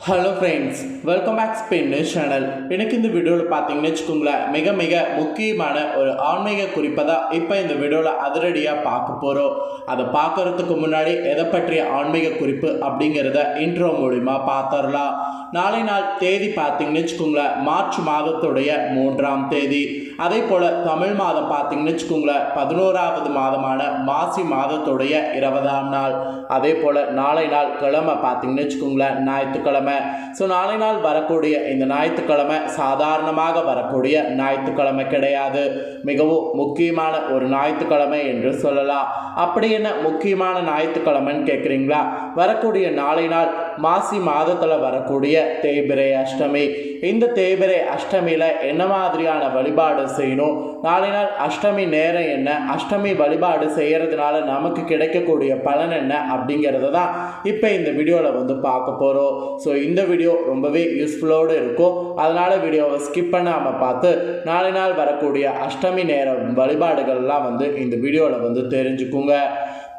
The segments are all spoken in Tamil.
Hello friends welcome back Spain channel எனக்கு இந்த வீடியோவில் பார்த்தீங்கன்னு வச்சுக்கோங்களேன் மிக மிக முக்கியமான ஒரு ஆன்மீக குறிப்பை தான் இப்போ இந்த வீடியோவில் அதிரடியாக பார்க்க போகிறோம் அதை பார்க்குறதுக்கு முன்னாடி எதை பற்றிய ஆன்மீக குறிப்பு அப்படிங்கிறத இன்ட்ரோ மூலிமா பார்த்துடலாம். நாளை நாள் தேதி பார்த்தீங்கன்னு வச்சுக்கோங்களேன் மார்ச் மாதத்துடைய மூன்றாம் தேதி. அதே போல் தமிழ் மாதம் பார்த்தீங்கன்னு வச்சுக்கோங்களேன் பதினோராவது மாதமான மாசி மாதத்துடைய இருபதாம் நாள். அதே போல் நாளை நாள் கிழமை பார்த்தீங்கன்னு வச்சுக்கோங்களேன் ஞாயிற்றுக்கிழமை. ஸோ நாளை நாள் வரக்கூடிய இந்த ஞாயிற்றுக்கிழமை சாதாரணமாக வரக்கூடிய ஞாயிற்றுக்கிழமை கிடையாது. மிகவும் முக்கியமான ஒரு ஞாயிற்றுக்கிழமை என்று சொல்லலாம். அப்படி என்ன முக்கியமான ஞாயிற்றுக்கிழமைன்னு கேட்குறீங்களா வரக்கூடிய நாளை நாள் மாசி மாதத்தில் வரக்கூடிய தேய்பிரை அஷ்டமி. இந்த தேய்பிரை அஷ்டமியில் என்ன மாதிரியான வழிபாடு செய்யணும்? நாளை நாள் அஷ்டமி நேரம் என்ன? அஷ்டமி வழிபாடு செய்கிறதுனால நமக்கு கிடைக்கக்கூடிய பலன் என்ன? அப்படிங்கிறத தான் இப்போ இந்த வீடியோவில் வந்து பார்க்க போகிறோம் ஸோ இந்த வீடியோ ரொம்பவே யூஸ்ஃபுல்லோடு இருக்கும். அதனால் வீடியோவை ஸ்கிப் பண்ணாமல் பார்த்து நாளை நாள் வரக்கூடிய அஷ்டமி நேரம் வழிபாடுகள்லாம் வந்து இந்த வீடியோவில் வந்து தெரிஞ்சுக்குங்க.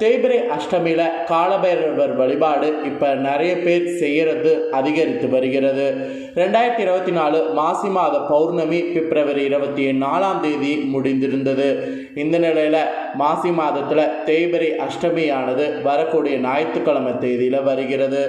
தேய்பிரை அஷ்டமியில் காலபைரவர் வழிபாடு இப்போ நிறைய பேர் செய்கிறது அதிகரித்து வருகிறது. ரெண்டாயிரத்தி இருபத்தி நாலு மாசி மாத பௌர்ணமி பிப்ரவரி இருபத்தி நாலாம் தேதி முடிந்திருந்தது. இந்த நிலையில் மாசி மாதத்தில் தேய்பிரை அஷ்டமியானது வரக்கூடிய ஞாயிற்றுக்கிழமை தேதியில் வருகிறது.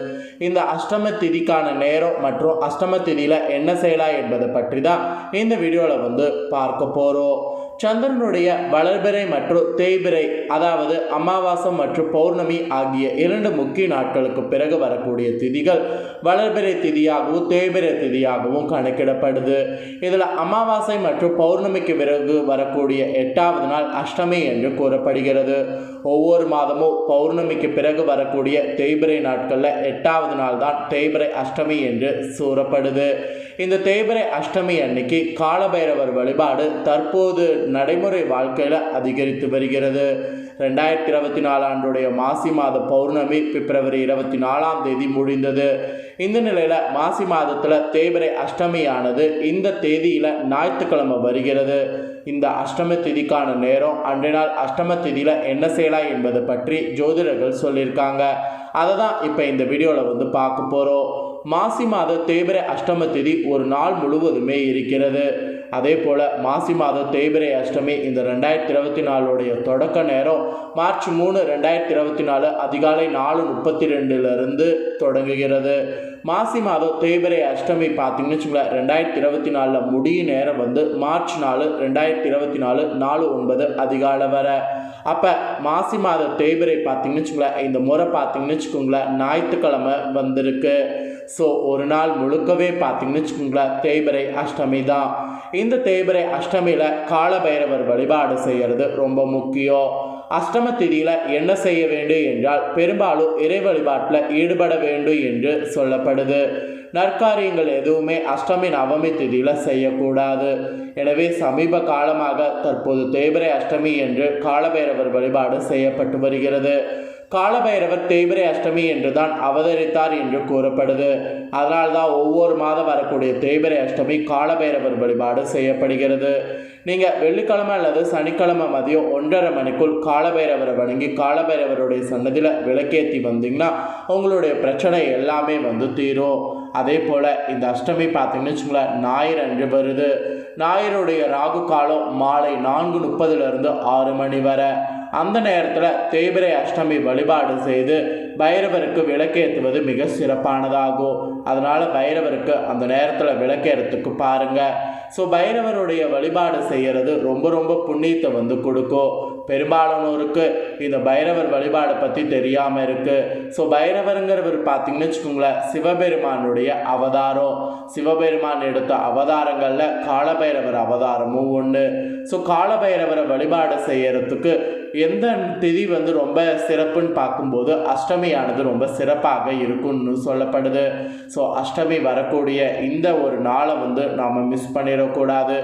இந்த அஷ்டம திதிக்கான நேரம் மற்றும் அஷ்டம திதியில் என்ன செய்யலாம் என்பதை பற்றி தான் இந்த வீடியோவில் வந்து பார்க்க போகிறோம் சந்திரனுடைய வளர்பிறை மற்றும் தேய்பிறை அதாவது அமாவாசை மற்றும் பௌர்ணமி ஆகிய இரண்டு முக்கிய நாட்களுக்கு பிறகு வரக்கூடிய திதிகள் வளர்பிறை திதியாகவும் தேய்பிறை திதியாகவும் கணக்கிடப்படுது. இதில் அமாவாசை மற்றும் பௌர்ணமிக்கு பிறகு வரக்கூடிய எட்டாவது நாள் அஷ்டமி என்று கூறப்படுகிறது. ஒவ்வொரு மாதமும் பௌர்ணமிக்கு பிறகு வரக்கூடிய தேய்பிறை நாட்களில் எட்டாவது நாள் தான் தேய்பிறை அஷ்டமி என்று கூறப்படுது இந்த தேய்பிறை அஷ்டமி அன்னைக்கு காலபைரவர் வழிபாடு தற்போது நடைமுறை வாழ்க்கையில் அதிகரித்து வருகிறது. ரெண்டாயிரத்தி இருபத்தி நாலாண்டுடைய மாசி மாத பௌர்ணமி பிப்ரவரி இருபத்தி நாலாம் தேதி முடிந்தது. இந்த நிலையில் மாசி மாதத்தில் தேய்பிறை அஷ்டமியானது இந்த தேதியில் ஞாயிற்றுக்கிழமை வருகிறது. இந்த அஷ்டம திதிக்கான நேரம் அன்றைய நாள் அஷ்டம திதியில் என்ன செய்யலாம் என்பதை பற்றி ஜோதிடர்கள் சொல்லியிருக்காங்க. அதை தான் இப்போ இந்த வீடியோவில் வந்து பார்க்க போகிறோம் மாசி மாத தேய்பிரை அஷ்டம திதி ஒரு நாள் முழுவதுமே இருக்கிறது. அதே போல் மாசி மாத தேய்பிரை அஷ்டமி இந்த ரெண்டாயிரத்தி இருபத்தி நாலுடைய தொடக்க நேரம் மார்ச் மூணு ரெண்டாயிரத்தி இருபத்தி நாலு அதிகாலை நாலு முப்பத்தி ரெண்டுலேருந்து தொடங்குகிறது. மாசி மாதம் தேய்பிரை அஷ்டமி பார்த்தீங்கன்னு வச்சுங்களேன் ரெண்டாயிரத்தி இருபத்தி நாலில் முடியும் நேரம் வந்து மார்ச் நாலு ரெண்டாயிரத்தி இருபத்தி நாலு நாலு ஒன்பது அதிகாலை வர. அப்போ மாசி மாத தேய்பிரை பார்த்தீங்கன்னு வச்சுங்களேன் இந்த முறை பார்த்தீங்கன்னு வச்சுக்கோங்களேன் ஞாயிற்றுக்கிழமை வந்திருக்கு. ஸோ ஒரு நாள் முழுக்கவே பார்த்தீங்கன்னு வச்சுக்கோங்களேன் தேய்பிரை அஷ்டமி தான். இந்த தேய்பிரை அஷ்டமியில் காலபைரவர் வழிபாடு செய்கிறது ரொம்ப முக்கியம். அஷ்டம திதியில் என்ன செய்ய வேண்டும் என்றால் பெரும்பாலும் இறை வழிபாட்டில் ஈடுபட வேண்டும் என்று சொல்லப்படுது. நற்காரியங்கள் எதுவுமே அஷ்டமி நவமி திதியில் செய்யக்கூடாது. எனவே சமீப காலமாக தற்போது தேய்பிரை அஷ்டமி என்று காலபைரவர் வழிபாடு செய்யப்பட்டு வருகிறது. காலபைரவர் தேய்பிரை அஷ்டமி என்று தான் அவதரித்தார் என்று கூறப்படுது. அதனால்தான் ஒவ்வொரு மாதம் வரக்கூடிய தேய்பிரை அஷ்டமி காலபைரவர் வழிபாடு செய்யப்படுகிறது. நீங்கள் வெள்ளிக்கிழமை அல்லது சனிக்கிழமை மதியம் ஒன்றரை மணிக்குள் காலபைரவரை வணங்கி காலபைரவருடைய சன்னதியில் விளக்கேற்றி வந்தீங்கன்னா உங்களுடைய பிரச்சனை எல்லாமே வந்து தீரும். அதே போல் இந்த அஷ்டமி பார்த்தீங்கன்னு வச்சுங்களேன் ஞாயிறு அன்று வருது. ஞாயிறுடைய ராகு காலம் மாலை நான்கு முப்பதுலேருந்து ஆறு மணி வரை. அந்த நேரத்தில் தேய்பிரை அஷ்டமி வழிபாடு செய்து பைரவருக்கு விளக்கேற்றுவது மிக சிறப்பானதாகும். அதனால் பைரவருக்கு அந்த நேரத்தில் விளக்கேறத்துக்கு பாருங்கள் ஸோ பைரவருடைய வழிபாடு செய்கிறது ரொம்ப ரொம்ப புண்ணியத்தை வந்து கொடுக்கும். பெரும்பாலானோருக்கு இந்த பைரவர் வழிபாடு பற்றி தெரியாமல் இருக்குது ஸோ பைரவருங்கிறவர் பார்த்தீங்கன்னு வச்சுக்கோங்களேன் சிவபெருமானுடைய அவதாரம். சிவபெருமான் எடுத்த அவதாரங்களில் காலபைரவர் அவதாரமும் ஒன்று ஸோ காலபைரவரை வழிபாடு செய்கிறதுக்கு எந்த திதி வந்து ரொம்ப சிறப்புன்னு பார்க்கும்போது அஷ்டமியானது ரொம்ப சிறப்பாக இருக்கும்னு சொல்லப்படுது. ஸோ அஷ்டமி வரக்கூடிய இந்த ஒரு நாளை வந்து நாம் மிஸ் பண்ணிடக்கூடாது.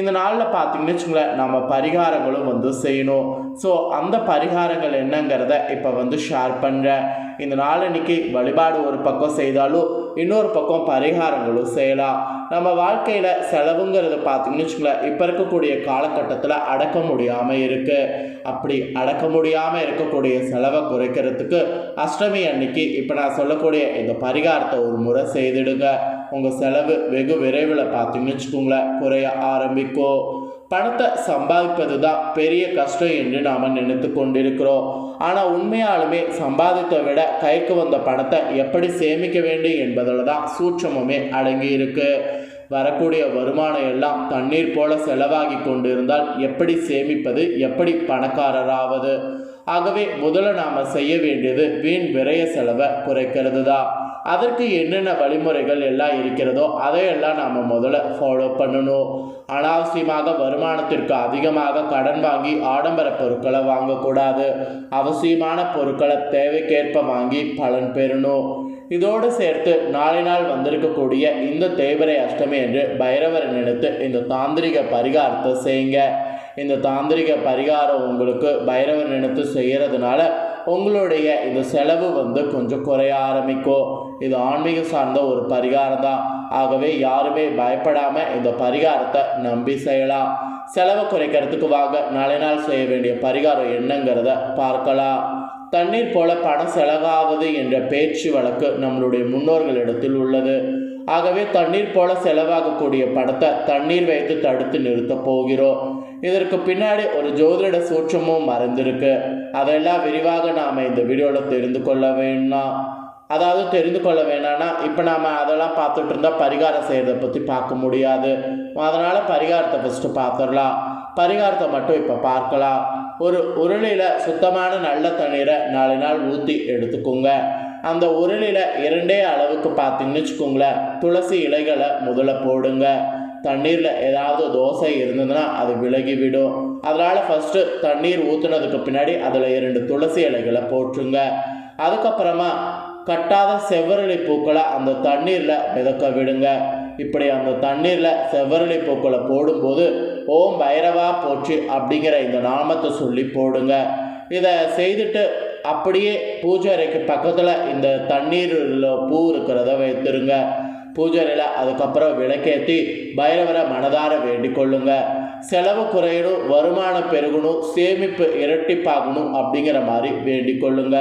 இந்த நாளில் பார்த்தீங்கன்னு வச்சுங்களேன் நம்ம பரிகாரங்களும் வந்து செய்யணும். ஸோ அந்த பரிகாரங்கள் என்னங்கிறத இப்போ வந்து ஷேர் பண்ணுறேன் இந்த நாள் இன்னைக்கு வழிபாடு ஒரு பக்கம் செய்தாலும் இன்னொரு பக்கம் பரிகாரங்களும் செய்யலாம். நம்ம வாழ்க்கையில் செலவுங்கிறத பார்த்தீங்கன்னு வச்சுங்களேன் இப்போ இருக்கக்கூடிய காலகட்டத்தில் அடக்க முடியாமல் இருக்குது அப்படி அடக்க முடியாமல் இருக்கக்கூடிய செலவை குறைக்கிறதுக்கு அஷ்டமி அன்னைக்கு இப்போ நான் சொல்லக்கூடிய இந்த பரிகாரத்தை ஒரு முறை செய்திடுங்க. உங்கள் செலவு வெகு விரைவில் பார்த்தீங்கன்னு வச்சுக்கோங்களேன். குறைய ஆரம்பிக்கும் பணத்தை சம்பாதிப்பது தான் பெரிய கஷ்டம் என்று நாம் நினைத்து கொண்டிருக்கிறோம். ஆனால் உண்மையாலுமே சம்பாதித்தை விட கைக்கு வந்த பணத்தை எப்படி சேமிக்க வேண்டும் என்பதில் தான் சூட்சமுமே அடங்கி இருக்கு. வரக்கூடிய வருமானம் எல்லாம் தண்ணீர் போல செலவாகி கொண்டிருந்தால் எப்படி சேமிப்பது எப்படி பணக்காரராவது? ஆகவே முதல்ல நாம் செய்ய வேண்டியது வீண் விரய செலவை குறைக்கிறது தான் அதற்கு என்னென்ன வழிமுறைகள் எல்லாம் இருக்கிறதோ அதையெல்லாம் நாம் முதல்ல ஃபாலோ பண்ணணும். அனாவசியமாக வருமானத்திற்கு அதிகமாக கடன் வாங்கி ஆடம்பர பொருட்களை வாங்கக்கூடாது. அவசியமான பொருட்களை தேவைக்கேற்ப வாங்கி பலன் பெறணும். இதோடு சேர்த்து நாளை நாள் வந்திருக்கக்கூடிய இந்த தேய்பிரை அஷ்டமி என்று பைரவரை நினைத்து இந்த தாந்திரிக பரிகாரத்தை செய்யுங்க. இந்த தாந்திரிக பரிகாரம் உங்களுக்கு பைரவர் நினைத்து செய்கிறதுனால உங்களுடைய இந்த செலவு வந்து கொஞ்சம் குறைய ஆரம்பிக்கும் இது ஆன்மீகம் சார்ந்த ஒரு பரிகாரம் தான். ஆகவே யாருமே பயப்படாமல் இந்த பரிகாரத்தை நம்பி செய்யலாம். செலவை குறைக்கிறதுக்கு வாங்க நாளை நாள் செய்ய வேண்டிய பரிகாரம் என்னங்கிறத பார்க்கலாம். தண்ணீர் போல பணம் செலவாவது என்ற பேச்சு வழக்கு நம்மளுடைய முன்னோர்களிடத்தில் உள்ளது. ஆகவே தண்ணீர் போல செலவாகக்கூடிய பணத்தை தண்ணீர் வைத்து தடுத்து நிறுத்தப் போகிறோம். இதற்கு பின்னாடி ஒரு ஜோதிட சூட்சமும் மறைந்திருக்கு. அதெல்லாம் விரிவாக நாம் இந்த வீடியோவில் தெரிந்து கொள்ள வேணாம் அதாவது தெரிந்து கொள்ள வேணாம்னா இப்போ நாம் அதெல்லாம் பார்த்துட்டு இருந்தால் பரிகாரம் செய்கிறத பற்றி பார்க்க முடியாது. அதனால் பரிகாரத்தை ஃபஸ்ட்டு பார்த்துடலாம். பரிகாரத்தை மட்டும் இப்போ பார்க்கலாம். ஒரு உருளியில் சுத்தமான நல்ல தண்ணீரை நாலு நாள் ஊற்றி எடுத்துக்கோங்க. அந்த உருளியில் இரண்டே அளவுக்கு பார்த்தீங்கன்னு வச்சுக்கோங்களேன். துளசி இலைகளை முதல்ல போடுங்க. தண்ணீரில் ஏதாவது தோசை இருந்ததுன்னா அது விலகி விடும் அதனால் ஃபஸ்ட்டு தண்ணீர் ஊற்றுனதுக்கு பின்னாடி அதில் இரண்டு துளசி இலைகளை போட்டுருங்க அதுக்கப்புறமா கட்டாத செவ்வரளி பூக்களை அந்த தண்ணீரில் மிதக்க விடுங்க. இப்படி அந்த தண்ணீரில் செவ்வரளி பூக்களை போடும்போது ஓம் பைரவா போச்சு அப்படிங்கிற இந்த நாமத்தை சொல்லி போடுங்க. இதை செய்துட்டு அப்படியே பூஜை அறைக்கு பக்கத்தில் இந்த தண்ணீரில் பூ இருக்கிறத வைத்துருங்க. பூஜையில் அதுக்கப்புறம் விளக்கேற்றி பைரவரை மனதார வேண்டிக் கொள்ளுங்க செலவு குறையணும் வருமானம் பெருகணும் சேமிப்பு இரட்டிப்பாகணும் அப்படிங்கிற மாதிரி வேண்டிக் கொள்ளுங்க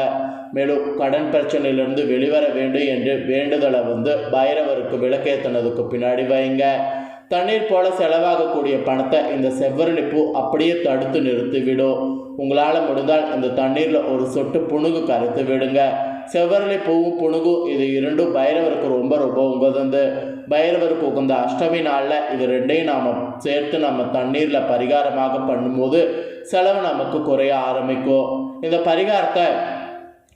மேலும் கடன் பிரச்சனையிலிருந்து வெளிவர வேண்டும் என்று வேண்டுதலை வந்து பைரவருக்கு விளக்கேற்றினதுக்கு பின்னாடி வைங்க. தண்ணீர் போல செலவாகக்கூடிய பணத்தை இந்த செவ்வரளி பூ அப்படியே தடுத்து நிறுத்திவிடும் உங்களால் முடிந்தால் இந்த தண்ணீரில் ஒரு சொட்டு புணுகு கரைத்து விடுங்க. செவ்வரளி பூவும் புணுகு இது இரண்டும் பைரவருக்கு ரொம்ப ரொம்ப உகந்தது. பைரவருக்கு உகந்த அஷ்டமி நாளில் இது ரெண்டையும் நாம் சேர்த்து நம்ம தண்ணீரில் பரிகாரமாக பண்ணும்போது செலவு நமக்கு குறைய ஆரம்பிக்கும். இந்த பரிகாரத்தை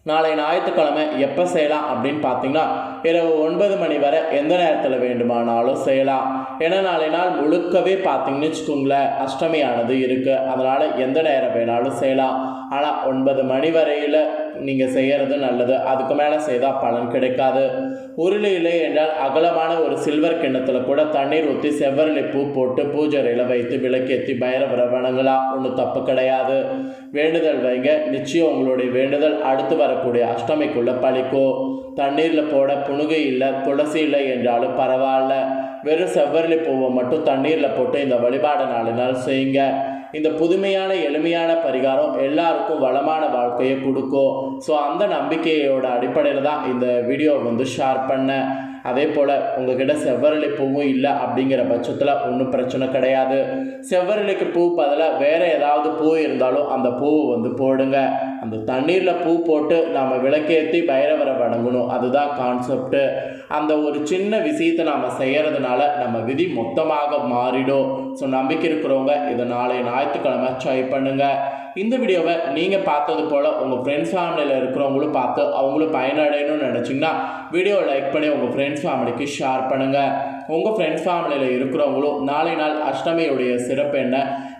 நாளை ஞாயிற்றுக்கிழமை எப்போ செய்யலாம் அப்படின்னு பார்த்தீங்கன்னா இரவு ஒன்பது மணி வரை எந்த நேரத்தில் வேண்டுமானாலும் செய்யலாம். ஏன்னா நாளை நாள் முழுக்கவே பார்த்தீங்கன்னு வச்சுக்கோங்களேன் அஷ்டமியானது இருக்குது அதனால் எந்த நேரம் வேணாலும் செய்யலாம். ஆனால் ஒன்பது மணி வரையில் நீங்கள் செய்கிறது நல்லது. அதுக்கு மேலே செய்தால் பலன் கிடைக்காது. உருளி இல்லை என்றால் அகலமான ஒரு சில்வர் கிண்ணத்தில் கூட தண்ணீர் ஊற்றி செவ்வரளி பூ போட்டு பூஜரையில் வைத்து விளக்கேற்றி பைரவர வணங்கலாம் ஒன்றும் தப்பு கிடையாது. வேண்டுதல் வைங்க. நிச்சயம் உங்களுடைய வேண்டுதல் அடுத்து வரக்கூடிய அஷ்டமிக்குள்ளே பழிக்கும். தண்ணீரில் போட புணுகு இல்லை துளசி இல்லை என்றாலும் பரவாயில்ல. வெறும் செவ்வரளி பூவை மட்டும் தண்ணீரில் போட்டு இந்த வழிபாடு நாலு நாள் செய்யுங்க. இந்த புதுமையான எளிமையான பரிகாரம் எல்லாருக்கும் வளமான வாழ்க்கையை கொடுக்கும். ஸோ அந்த நம்பிக்கையோட அடிப்படையில் தான் இந்த வீடியோ வந்து ஷேர் பண்ணேன். அதே போல் உங்ககிட்ட செவ்வரளி பூவும் இல்லை அப்படிங்கிற பட்சத்தில் ஒன்றும் பிரச்சனை கிடையாது. செவ்வரளிக்கு பூ பதிலாக வேறு ஏதாவது பூ இருந்தாலும் அந்த பூவை வந்து போடுங்க. அந்த தண்ணீரில் பூ போட்டு நாம் விளக்கேற்றி பைரவரை வணங்கணும். அதுதான் கான்செப்ட்டு அந்த ஒரு சின்ன விஷயத்தை நாம் செய்கிறதுனால நம்ம விதி மொத்தமாக மாறிடும். ஸோ நம்பிக்கை இருக்கிறவங்க இதை நாளை ஞாயிற்றுக்கிழமை ட்ரை பண்ணுங்கள் இந்த வீடியோவை நீங்கள் பார்த்தது போல் உங்கள் ஃப்ரெண்ட்ஸ் ஃபேமிலியில் இருக்கிறவங்களும் பார்த்து அவங்களும் பயனடையணும்னு நினச்சிங்கன்னா வீடியோ லைக் பண்ணி உங்கள் ஃப்ரெண்ட்ஸ் ஃபேமிலிக்கு ஷேர் பண்ணுங்கள் உங்கள் ஃப்ரெண்ட்ஸ் ஃபேமிலியில் இருக்கிறவங்களும் நாளை நாள் அஷ்டமியுடைய சிறப்பு என்ன?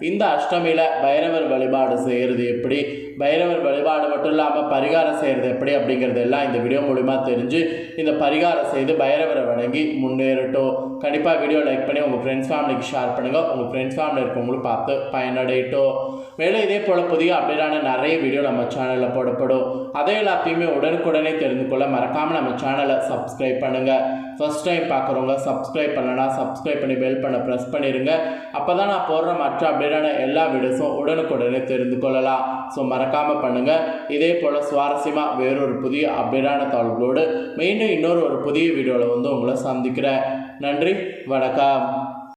இந்த அஷ்டமியில் பைரவர் வழிபாடு செய்கிறது எப்படி? பைரவர் வழிபாடு மட்டும் இல்லாமல் பரிகாரம் செய்கிறது எப்படி அப்படிங்கிறது எல்லாம் இந்த வீடியோ மூலிமா தெரிஞ்சு இந்த பரிகாரம் செய்து பைரவரை வணங்கி முன்னேறட்டும். கண்டிப்பாக வீடியோ லைக் பண்ணி உங்கள் ஃப்ரெண்ட்ஸ் ஃபேமிலிக்கு ஷேர் பண்ணுங்கள் உங்கள் ஃப்ரெண்ட்ஸ் ஃபேமிலி இருக்கவங்களும் பார்த்து பயனடையட்டும். மேலும் இதே போல் புதிய அப்டேட்டான நிறைய வீடியோ நம்ம சேனலில் போடப்படும். அதை எல்லாத்தையுமே உடனுக்குடனே தெரிந்து கொள்ள மறக்காமல் நம்ம சேனலை சப்ஸ்கிரைப் பண்ணுங்கள் ஃபர்ஸ்ட் டைம் பார்க்குறவங்க சப்ஸ்கிரைப் பண்ணனா சப்ஸ்கிரைப் பண்ணி பெல் பண்ண ப்ரெஸ் பண்ணிடுங்க அப்போ தான் நான் போடுற மற்ற அப்டேட்டான எல்லா வீடியோஸும் உடனுக்குடனே தெரிந்து கொள்ளலாம். ஸோ மறக்காமல் பண்ணுங்கள் இதே போல் சுவாரஸ்யமாக வேறொரு புதிய அப்டேட்டான தகவல்களோடு மெயினும் இன்னொரு ஒரு புதிய வீடியோவில் வந்து உங்களை சந்திக்கிறேன். நன்றி வணக்கம்.